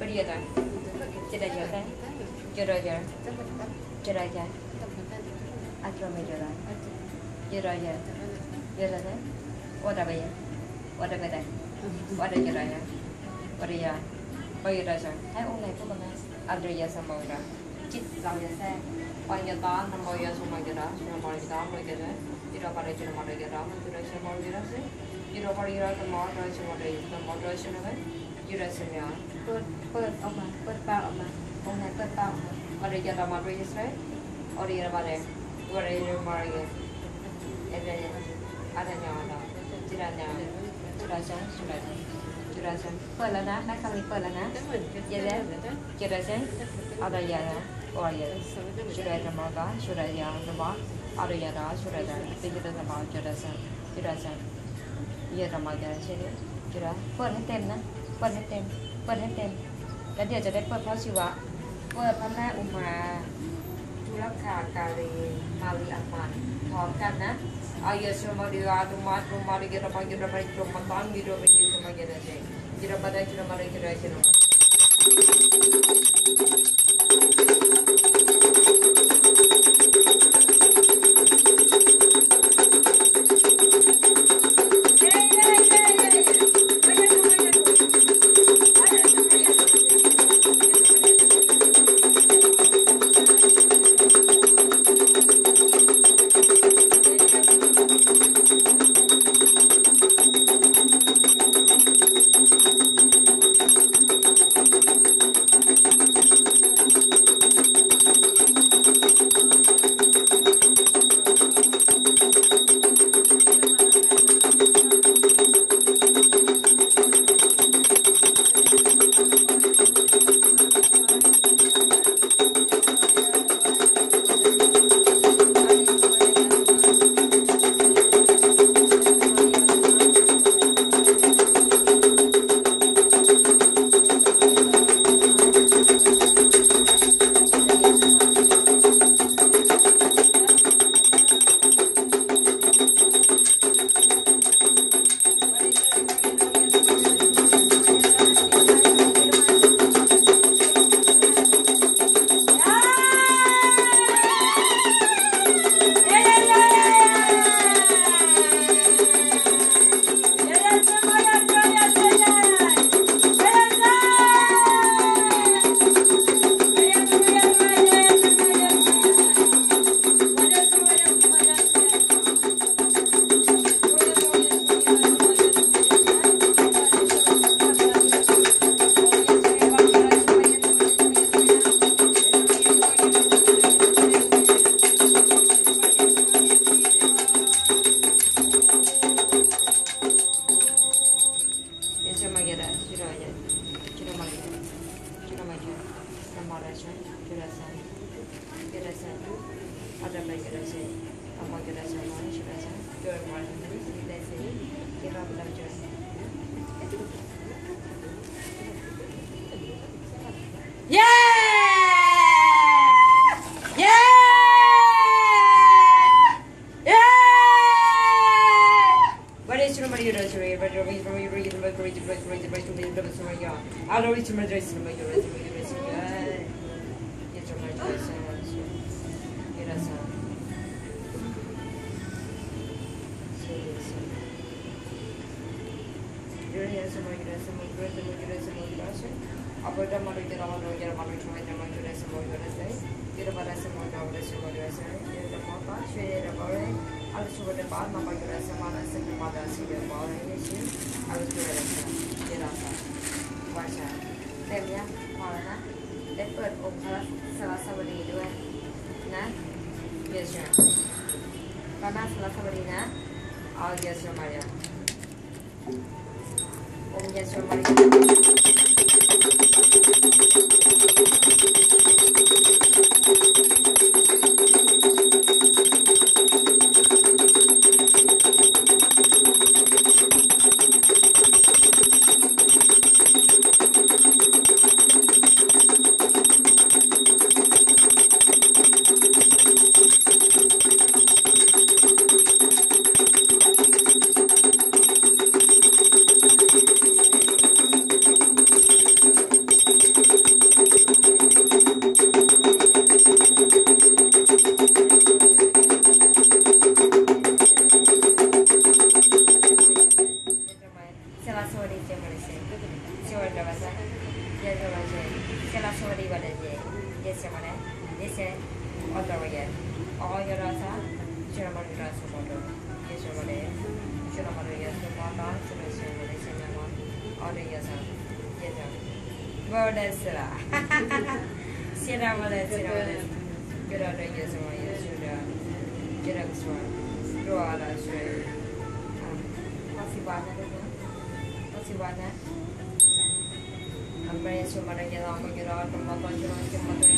बढ़िया था चला जाता है जरा जरा जरा जाए अचरा में जरा जरा जाए जरा जाए और भैया और बताए और जरा जाए और यार और जरा जाए है उन्हें तो बना Andrea Samora chích vào nhà xe qua nhà ta năm mươi giờ xuống mà giờ đó xuống mà giờ đó mới giờ đó giờ đó vào đây giờ mà giờ đó mới giờ đó sẽ mau giờ đó Year over year, the moderation what is the moderation of it? You rest in your good, good, oh my, good, bad, oh my, oh my, good, bad, oh my. What is your moderation, right? Or year about it? What is your moderation? And then, I don't know, did I know? Did I say? Should I say? เปิดแล้วนะนักคำนี้เปิดแล้วนะเยอะแล้วเจ็ดเซนเอาได้ยังนะโอ้ยชุดอะไรจะมาก็ชุดอะไรยังจะมาเอาได้ยังนะชุดอะไรจะเป็นยังจะมาเจ็ดเซนเจ็ดเซน เยอะธรรมะจิราชันจิราเปิดให้เต็มนะ เปิดให้เต็ม เปิดให้เต็ม แล้วเดี๋ยวจะได้เปิดพระศิวะ เปิดพระแม่อุมาทุลคาการีมาลีอัมมันพร้อมกันนะอายสมาดิอาตุมาตุมาริกรมาเกรมาตุมาตันมิโรเบยิสมาเกรเจจิรมาได้จิรมาได้จิรจิรมากัน Yes, Maria. Oh, yes, Maria. जैसे वाले जैसे लाशों वाले वाले जैसे माने जैसे और तो वाले और ये रासा चुनाव में रासों मारो जैसे वाले चुनाव में ये तो माता चुनाव से वाले से ना मार और ये सा ये जो बोल दे से ला से ना वाले से ना वाले के रोड़े ये सो ये सो जा के रख सो रो आला सो आह पसीबाना पसीबाना Amparación para que damos, quiero dar con papá, yo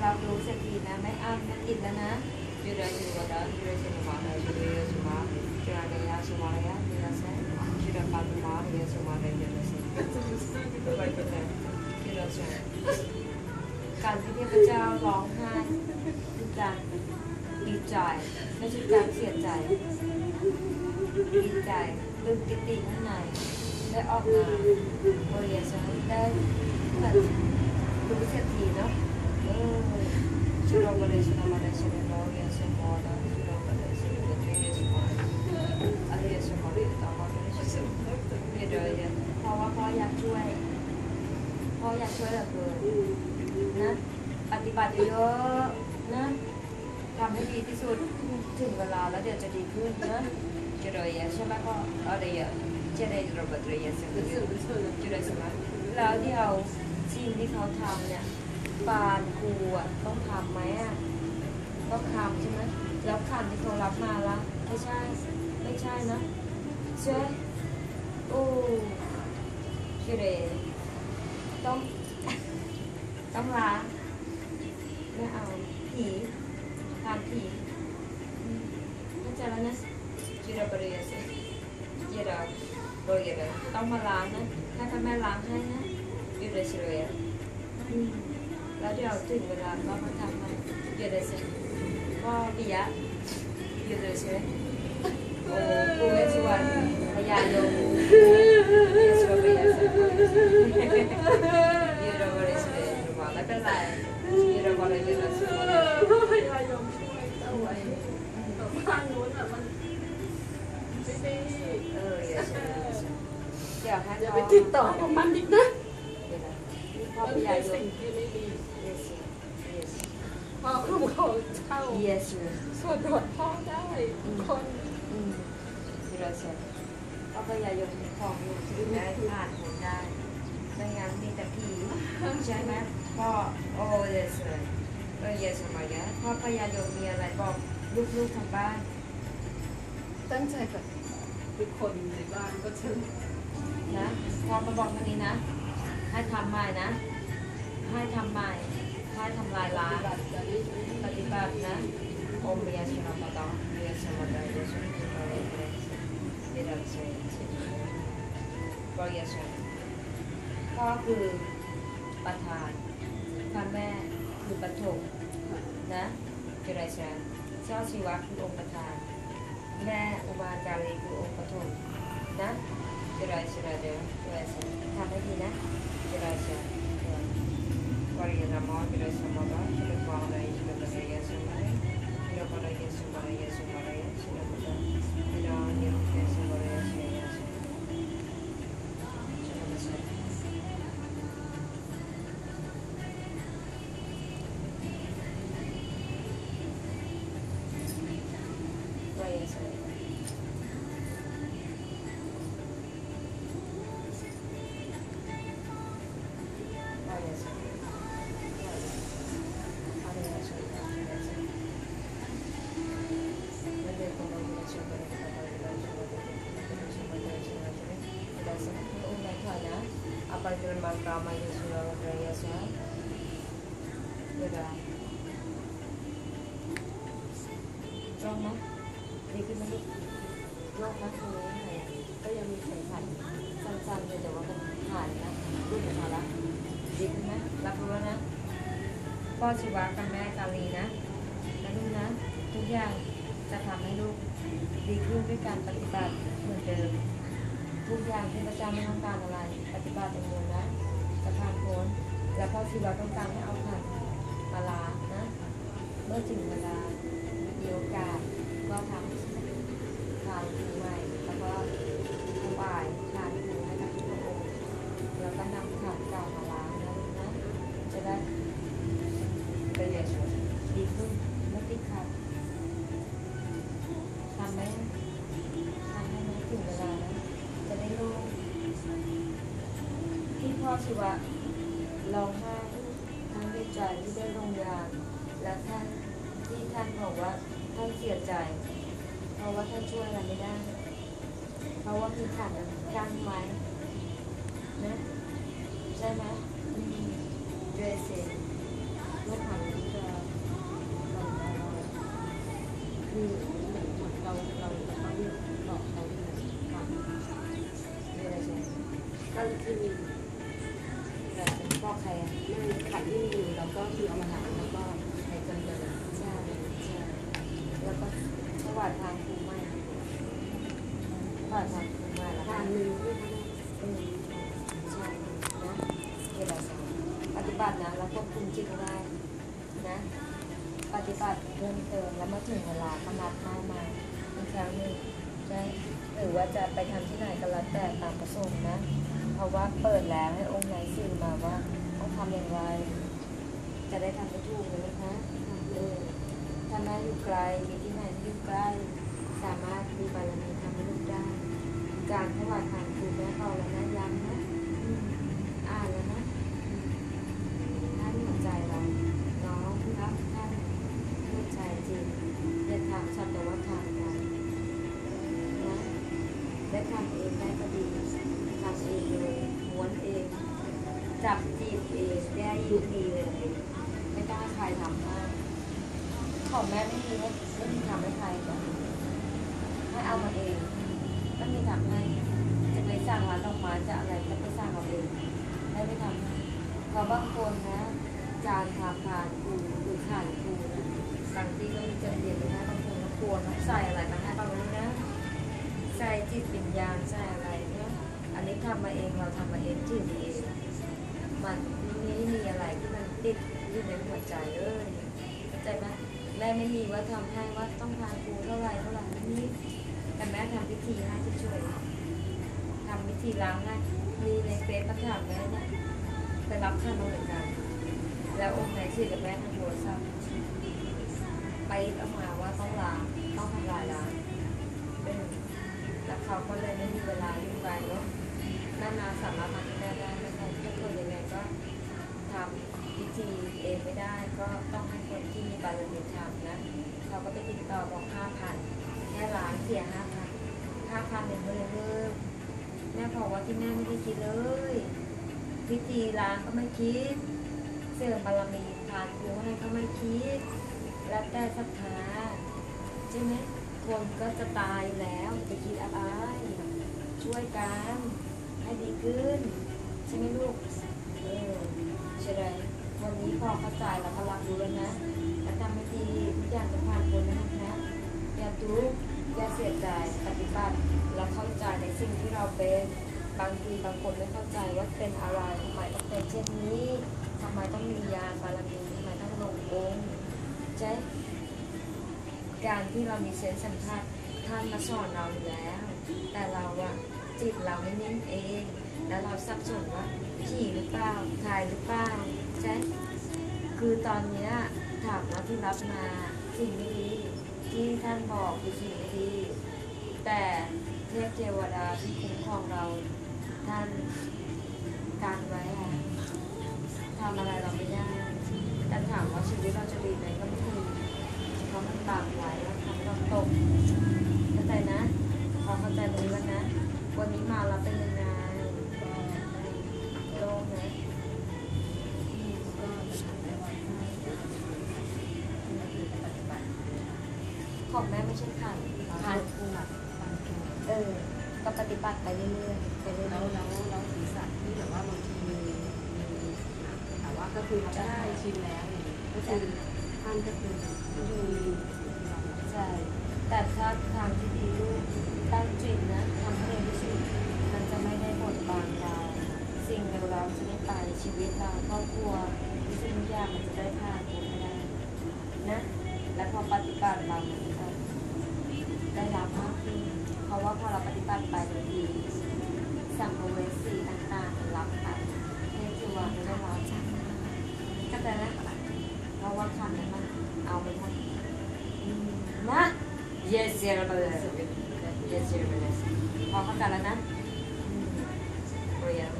ที่เขาได้รับรู้สักทีนะไม่อ้างไม่ติดแล้วนะยูเรชิวดายูเรชิมาดายูเรชิมาจูราเนียสุมาเรียยูเรเซจูราปาตุมาเรียสุมาเรียยูเรเซไปกันเลยยูเรเซการที่เทพเจ้าร้องไห้คือการดีใจไม่ใช่การเสียใจดีใจลืมปิติข้างในได้ออกมาบริยาฉันได้เหมือนรู้เสียทีเนาะเออชุดเราบริสุทธิ์มาได้ชุดเราเรียนสมอนะชุดเราบริสุทธิ์มาได้เรียนสมออะไรเรียนสมอเรียนต่อมาได้ชุดเรียนเรียนเพราะว่าพ่ออยากช่วยพ่ออยากช่วยเหลือเกินนะปฏิบัติเยอะๆนะทำให้ดีที่สุดถึงเวลาแล้วเดี๋ยวจะดีขึ้นนะ Juroya siya ko Araya Jere Robert Reyes จุดใช่ไหมแล้วที่เราสิ่งที่เขาทำเนี่ย ปานครูอะต้องทำไหมอะต้องทำใช่ไหมแล้วคำที่เขารับมาละไม่ใช่ไม่ใช่นะใช่โอ้จุดเยต้องต้องล้างไม่เอาผีทานผีอืมเข้าใจแล้วนะจิระบริยาสิจิระบริยาต้องมาล้างนะถ้าท่านแม่ล้างให้นะยูเชิเรียอืม แล้วเดี๋ยวถึงเวลาก็มาทำให้ยูเดชิก็ปิยะยูเดชิโอ้กูเวสวรรณพยายมเยสวรรณพยายมยูระบริยสิมาไม่เป็นไรยูระบริยาสิพยายามช่วยเอาไว้บ้านนู้นอะมันไม่ดีเออเดี๋ยวให้เขาไปติดต่อกับมันดี๋ยวนะพ่อ มัน พ เป็ ยาน ยม สิ่งที่ไม่ดี Yes, yes, พ่อเขาเขาเช่า yes. ส่วนตัวพ่อได้คน อืมที่เราเสร็จก็พยายามของอยู่ที่ได้ผ่านผลได้ไม่งั้นมีแต่ผีใช่ไหมพ่อโอ้ yes เลยเออ yes มาเยอะพ่อพยายามมีอะไรบอกลูกๆทางบ้าน ตั้งใจกับทุกคนในบ้านก็เชิญนะพอมาบอกวันนี้นะ ให้ทำใหม่นะ ให้ทำใหม่ให้ทำลายล้างปฏิบัตินะโอมเรียนสมาตองเรียนสมาตองเรียนมาตองเรียนเรียนเรียนเรียเรียนก็เรียนสมาพ่อคือประธานพ่อแม่คือปฐมนะเจรเชนเจ้าชีวะคือองค์ประธาน และอุบาจารีคือองค์ปฐมนะเจริญเจริญเดี๋ยวเจสิญทำให้ดีนะเจริญเจริญวารีนามอเจริญสมบัติเจริญปองเลยเจริญปัสยาสุมาเลยเจริญปองเลยสุมาเลยสุมาเลย Kama Yasura Rayasa Yura ร้องไหมดีขึ้นไหมลูกร้องไหมตรงนี้ไหนอะก็ยังมีไขขันสั้นๆเลยแต่ว่ามันผ่านนะลูกมาละดีขึ้นไหมรับรู้แล้วนะพ่อชีวะกับแม่กาลีนะนะลูกนะ ทุกอย่างจะทำให้ลูกดีขึ้นด้วยการปฏิบัติเหมือนเดิม ทุกอย่างที่พระเจ้าไม่ต้องการอะไร ปฏิบัติอย่างเดียวนะจะผ่านพ้นและพ่อชีวะต้องการให้เอาผ่านมาลานะ เมื่อถึงเวลามีโอกาสก็ทำทานครูใหม่แล้วก็ถวายทานครูให้กับทุกพระองค์แล้วก็นำขันเก่ามาล้างนะลูกนะ จะได้เป็นอย่างดีขึ้นไม่ติดขัดทำไหมทำให้ไหมถึงเวลานะจะได้รู้ที่พ่อ ชีวะร้องไห้ทั้งในใจที่ได้ลงยาและท่านที่ท่านบอกว่าท่านเสียใจ เพราะว่าท่านช่วยอะไรไม่ได้ เพราะว่าคือขันกั้นไว้นะใช่ไหมเดรเซนลูกขันที่จะเราเราคือเหมือนเราเราต้องบอกเขาเลยค่ะเดรสเซนก็คือ คือเอามาหาแล้วก็ให้จำเลยใช่ใช่แล้วก็ถวายทางครูใหม่ถวายทางครูใหม่ล้วทาก็นหนึ่งที่เออใช่นะเวลาสอนปฏิบัตินะแล้วควบคุมจิตได้นะ ปฏิบัติเพิ่มเติมแล้วเมื่อถึงเวลาก็นัดมามาอีกครั้งหนึ่งใช่หรือว่าจะไปทำที่ไหนก็แล้วแต่ตามประสงค์นะ เพราะว่าเปิดแล้วให้องค์ไหนสื่อมาว่าต้องทำอย่างไร จะได้ทำได้ถูกเลยนะคะเออถ้าแม่อยู่ไกลมีที่ไหนที่อยู่ใกล้สามารถมีบารมีทำให้ลูกได้ การถวายทานคือแม่เขาแล้วนะย้ำนะอ่านแล้วนะท่านหัวใจเราน้องครับท่านหัวใจจริงอย่าทำสัตว์แต่ว่าทำกันนะได้ทำเองได้ก็ดีทำเองเลยม้วนเองจับจีบเองได้ยุคดีเลย ไม่ต้องให้ใค รทำให้ของแม่ไม่มีไม่มีทำให้ใครจ้ะให้เอามาเองไม่มีทำให้จะไปสั่งร้านดอกไม้จะอะไรก็ไปสั่งเอาเองได้ไม่ทำให้เพราะบางคนนะ จานทาผ่านครูหรือผ่านครูนะบางทีก็มีจะเรียนไปนะบางคนก็กลัวนะใส่อะไรมาให้บางคนนะใส่จิตวิญญาณใส่อะไรเนี่ยอันนี้ทำมาเองเราทำมาเองจืดเองมันไม่มีอะไรที่มันติด อยู่ในหัวใจเลยเข้าใจไหมแม่ไม่มีว่าทำให้ว่าต้องทานครูเท่าไรเท่าไหร่ไม่แต่แม่ทำพิธีให้ช่วยๆทำพิธีล้างให้มีในเฟซมาถามแม่เนี่ยไปรับท่านมาเหมือนกันแล้วองค์ไหนชื่อกับแม่ทางโทรศัพท์ไปเอามาว่าต้องล้างต้องทำลายล้างเป็นแล้วเขาก็เลยไม่มีเวลายุ่งไปเนาะแม่นาสามารถทำให้ได้ไม่ใช่ถ้าคนยังไงก็ทำ ธีเองไม่ได้ก็ต้องให้คนที่มีบารมีทำนะเขาก็ไปติดต่อบอกห้าพันแค่ล้านเสียห้าพันห้าพันเนี่ยเมื่อเลิกแม่บอกว่าที่แม่ไม่ได้คิดเลยพิธีล้างก็ไม่คิด เสื่อมบารมีทานคือให้ก็ไม่คิดแล้วแต่ศรัทธาใช่ไหมคนก็จะตายแล้วจะคิดอะไรช่วยกันให้ดีขึ้นใช่ไหมลูกเออใช่เลย วันนี้พอเข้าใจแล้วก็รับรู้แล้วนะแล้วทำให้ดีทุกอย่างจะผ่านพ้นนะลูกนะอย่าทุกข์อย่าเสียใจปฏิบัติแล้วเข้าใจในสิ่งที่เราเป็นบางทีบางคนไม่เข้าใจว่าเป็นอะไรทำไมต้องเป็นเช่นนี้ทำไมต้องมียาบารมีทำไมต้องลงองค์ใช่การที่เรามีเซนส์สัมผัสท่านมาสอนเราอยู่แล้ว แต่เราอะจิตเราไม่นิ่งเอง แล้วเราสับสนว่าผีหรือเปล่าถ่ายหรือเปล่า คือตอนเนี้ยถามว่าที่รับมาสิ่งไม่ดี ที่ท่านบอกคือสิ่งไม่ดี แต่เทพเทวดาที่คุ้มครองเราท่านการไว้อะทำอะไรเราไม่ได้แต่ถามว่าชีวิตเราจะดีไหมก็ไม่ดีเพราะมันบางไว้แล้วทำเราตกเข้าใจนะพอเข้าใจตรงนี้แล้วนะ วันนี้มาเราเป็น ของแม่ไม่ใช่ขันทาขันนผู้หลักฟังแก่เออ ก็ปฏิบัติไปเรื่อยๆไปเรื่แล้อวยแล้วแล้วศีรษะที่แบบว่าบางทีมีมีแต่ว่าก็คือได้ชินแล้วก็คือท่านก็คือก็คือมีๆใช่แต่ถ้าทางที่ดีลูกตั้งจิตนะทำให้เร็วที่สุดมันจะไม่ได้บดบังเราสิ่งเร็วเราจะไม่ไปชีวิตเราครอบครัวสิ่งทุกอย่างมันจะได้ผ่านไปได้นะ และพอปฏิบัติเรา ได้รับมากขึ้นเพราะว่าพอเราปฏิบัติไปบางทีสัมภเวสีต่างๆรับไปนี่คือว่าไม่ได้รับก็แต่นะเพราะว่าคำนั้นมันเอาไปหมดนะ yes yes ไปเลย yes yes ไปเลยพอเข้าใจแล้วนะเรียน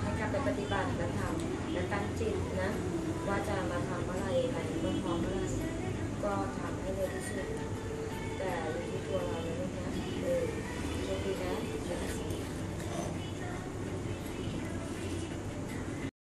ให้กลับไปปฏิบัติและทำและตั้งจิตนะ ว่าจะมาทำอะไรอะไรเมื่อพร้อมเมื่อไรก็ทำให้เร็วที่สุดแต่ อ